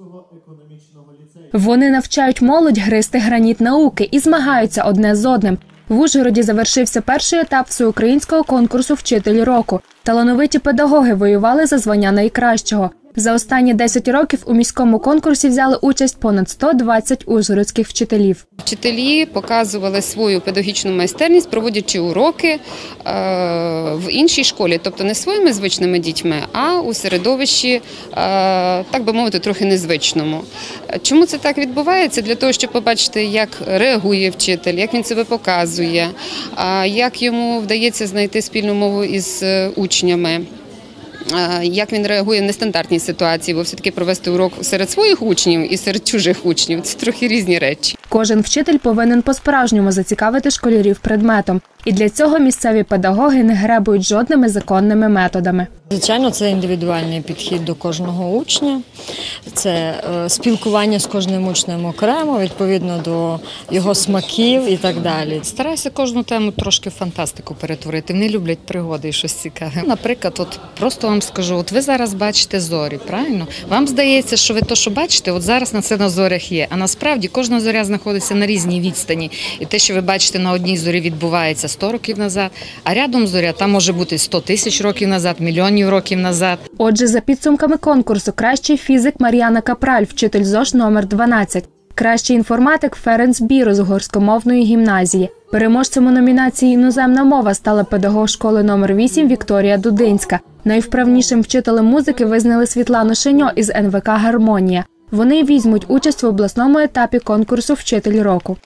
Ужгородського економічного ліцею. Вони навчають молодь гристи граніт науки і змагаються одне з одним. В Ужгороді завершився перший етап всеукраїнського конкурсу Вчитель року. Талановиті педагоги воювали за звання найкращого. За останні 10 років у міському конкурсі взяли участь понад 120 ужгородських вчителів. Вчителі показували свою педагогічну майстерність, проводячи уроки е, в іншій школі, тобто не своїми звичними дітьми, а у середовищі, е, так би мовити, трохи незвичному. Чому це так відбувається? Для того, щоб побачити, як реагує вчитель, як він себе показує, як йому вдається знайти спільну мову із е, учнями. Як він реагує в нестандартній ситуації, бо все-таки провести урок серед своїх учнів і серед чужих учнів це трохи різні речі. Кожен вчитель повинен по-справжньому зацікавити школярів предметом. І для цього місцеві педагоги не гребують жодними законними методами. Звичайно, це індивідуальний підхід до кожного учня, це е, спілкування з кожним учнем окремо, відповідно до його смаків і так далі. Стараюся кожну тему трошки в фантастику перетворити. Вони люблять пригоди і щось цікаве. Наприклад, от просто вам скажу: от ви зараз бачите зорі, правильно? Вам здається, що ви то, що бачите, от зараз на це на зорях є. А насправді кожна зоря знаходиться на різній відстані. І те, що ви бачите на одній зорі, відбувається 100 років назад, а рядом зоря там може бути 100 тисяч років назад, мільйонів років назад. Отже, за підсумками конкурсу, кращий фізик Мар'яна Капраль, вчитель ЗОЖ номер 12, кращий інформатик Ференц Біро з угорськомовної гімназії. Переможцем у номінації Іноземна мова стала педагог школи номер 8 Вікторія Дудинська. Найвправнішим вчителем музики визнали Світлану Шеньо із НВК Гармонія. Вони візьмуть участь в обласному етапі конкурсу Вчитель року.